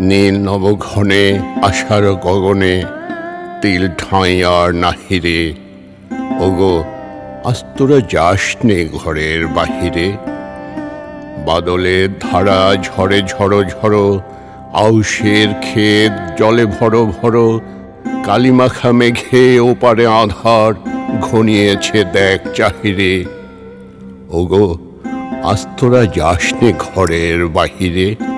নীল নবঘনে, আষাঢ় গগনে, তিল ঠাঁই আর নাহিরে। ওগো আজ তোরা যাস নে ঘরের বাহিরে। বাদলের ধারা ঝড়ে ঝড়ো ঝড়ো আউশের ক্ষেত জলে ভরো ভরো, কালিমাখা মেঘে ওপারে আধার ঘনিয়েছে দেখ চাহিরে। ওগো আজ তোরা যাস নে ঘরের বাহিরে।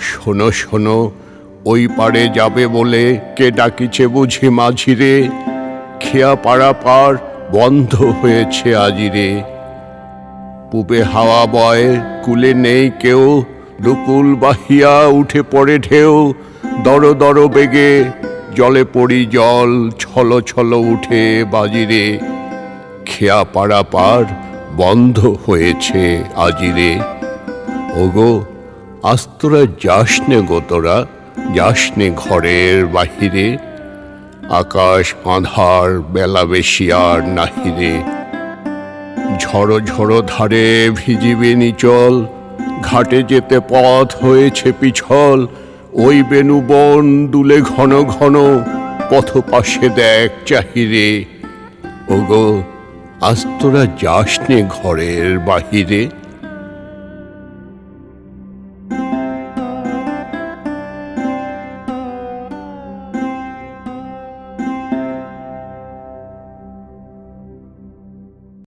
শোনো শোনো, ওই পারে যাবে বলে কে ডাকিছে বুঝি মাঝিরে? খেয়া পাড়া পার বন্ধ হয়েছে আজিরে পূবে হাওয়া বয় কুলে নেই কেউ, দুকুল বাহিয়া উঠে পড়ে ঢেউ। দর দর বেগে জলে পড়ি জল, ছল ছল উঠে বাজিরে খেয়া পাড়া পার বন্ধ হয়েছে আজিরে ওগো আজ তোরা যাস নে গো তোরা যাস নে ঘরের বাহিরে, আকাশ আঁধার বেলা বেশি আর নাহিরে। ঝড়ো ঝড়ো ধারে ভিজিবে নিচল, ঘাটে যেতে পথ হয়েছে পিছল, ওই বেনু বন দুলে ঘন ঘন পথ পাশে দেখ চাহিরে। ওগো আজ তোরা যাস নে ঘরের বাহিরে